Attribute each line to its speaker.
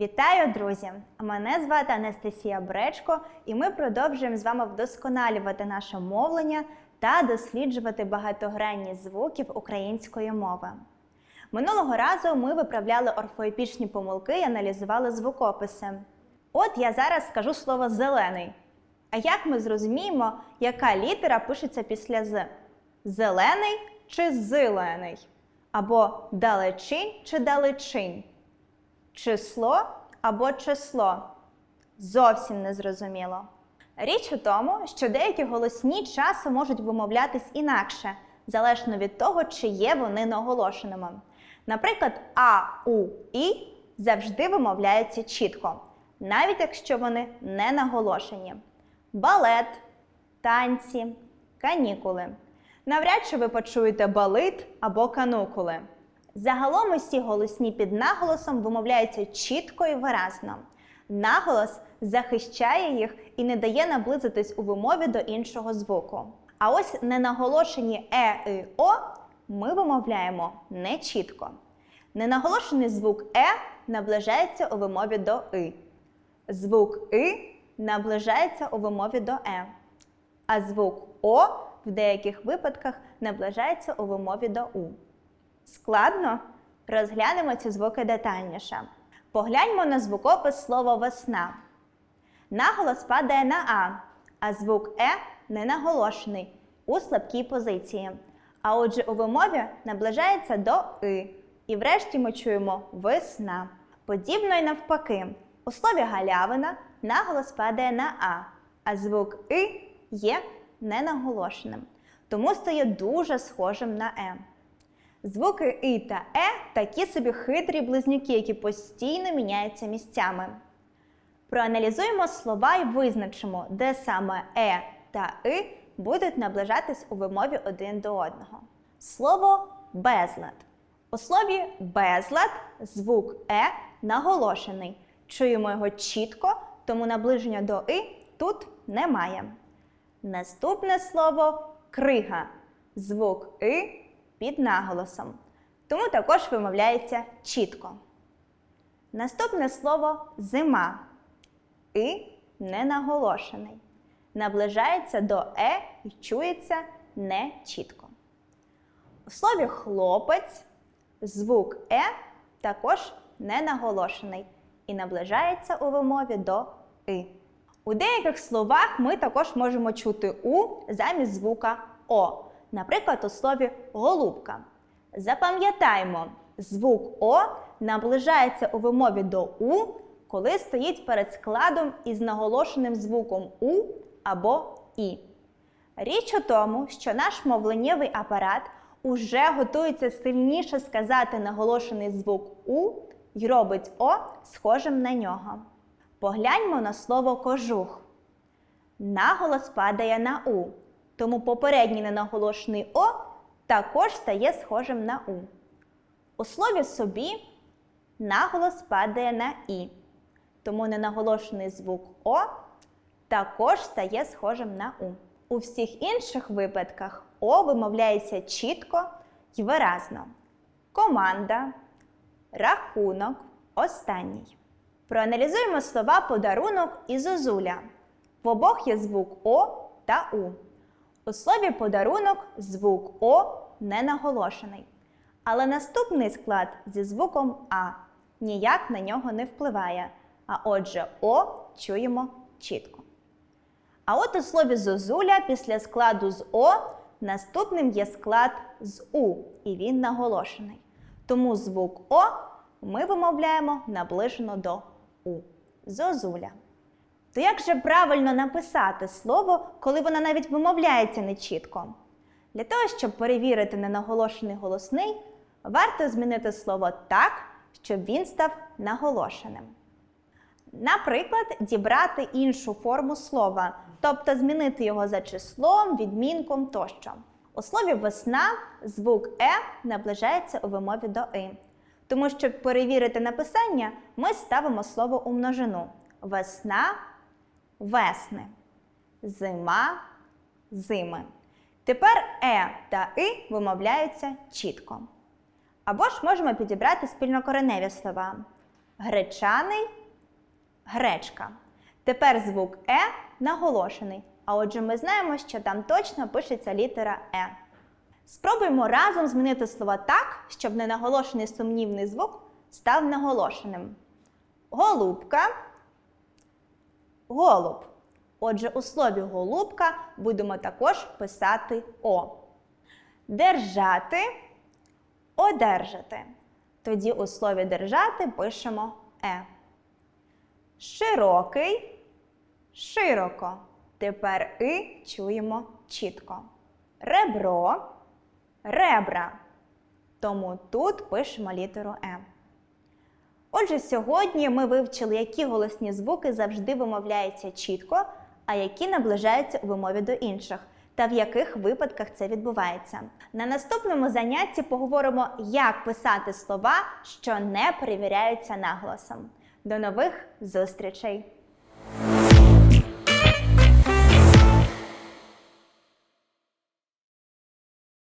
Speaker 1: Вітаю, друзі! Мене звати Анастасія Бречко, і ми продовжуємо з вами вдосконалювати наше мовлення та досліджувати багатогранні звуків української мови. Минулого разу ми виправляли орфоепічні помилки і аналізували звукописи. От я зараз скажу слово зелений. А як ми зрозуміємо, яка літера пишеться після з? Зелений чи зелений? Або далечінь чи далечинь? Число або число. Зовсім не зрозуміло. Річ у тому, що деякі голосні часом можуть вимовлятись інакше, залежно від того, чи є вони наголошеними. Наприклад, А, У, І завжди вимовляються чітко, навіть якщо вони не наголошені. Балет, танці, канікули. Навряд чи ви почуєте балит або канукули. Загалом усі голосні під наголосом вимовляються чітко і виразно. Наголос захищає їх і не дає наблизитись у вимові до іншого звуку. А ось ненаголошені е і о ми вимовляємо не чітко. Ненаголошений звук е наближається у вимові до и. Звук и наближається у вимові до е. А звук о в деяких випадках наближається у вимові до у. Складно? Розглянемо ці звуки детальніше. Погляньмо на звукопис слова весна. Наголос падає на А, а звук Е не наголошений у слабкій позиції. А отже, у вимові наближається до И. І врешті ми чуємо весна. Подібно й навпаки. У слові галявина наголос падає на А, а звук И є ненаголошеним. Тому стає дуже схожим на Е. Звуки І та Е такі собі хитрі близнюки, які постійно міняються місцями. Проаналізуємо слова і визначимо, де саме Е та И будуть наближатись у вимові один до одного. Слово безлад. У слові безлад звук Е наголошений. Чуємо його чітко, тому наближення до И тут немає. Наступне слово крига. Звук И під наголосом. Тому також вимовляється чітко. Наступне слово зима. И не наголошений. Наближається до е і чується не чітко. У слові хлопець звук е також не наголошений і наближається у вимові до и. У деяких словах ми також можемо чути у замість звука о. Наприклад, у слові голубка. Запам'ятаймо, звук О наближається у вимові до У, коли стоїть перед складом із наголошеним звуком У або І. Річ у тому, що наш мовленнєвий апарат уже готується сильніше сказати наголошений звук У й робить О схожим на нього. Погляньмо на слово кожух. Наголос падає на У, тому попередній ненаголошений О також стає схожим на У. У слові собі наголос падає на І, тому ненаголошений звук О також стає схожим на У. У всіх інших випадках О вимовляється чітко й виразно. Команда, рахунок, останній. Проаналізуємо слова подарунок і зозуля. В обох є звук О та У. У слові подарунок звук О не наголошений. Але наступний склад зі звуком А ніяк на нього не впливає. А отже, О чуємо чітко. А от у слові зозуля після складу з О наступним є склад з У, і він наголошений. Тому звук О ми вимовляємо наближено до У. Зозуля. То як же правильно написати слово, коли воно навіть вимовляється нечітко? Для того, щоб перевірити ненаголошений голосний, варто змінити слово так, щоб він став наголошеним. Наприклад, дібрати іншу форму слова, тобто змінити його за числом, відмінком тощо. У слові весна звук Е наближається у вимові до И. Тому, щоб перевірити написання, ми ставимо слово у множину. Весна весни. Зима зими. Тепер Е та И вимовляються чітко. Або ж можемо підібрати спільнокореневі слова. Гречаний гречка. Тепер звук Е наголошений. А отже, ми знаємо, що там точно пишеться літера Е. Спробуємо разом змінити слова так, щоб ненаголошений сумнівний звук став наголошеним. Голубка, голуб. Отже, у слові голубка будемо також писати О. Держати, одержати. Тоді у слові держати пишемо Е. Широкий, широко. Тепер и чуємо чітко. Ребро, ребра. Тому тут пишемо літеру Е. Отже, сьогодні ми вивчили, які голосні звуки завжди вимовляються чітко, а які наближаються у вимові до інших, та в яких випадках це відбувається. На наступному занятті поговоримо, як писати слова, що не перевіряються наголосом. До нових зустрічей!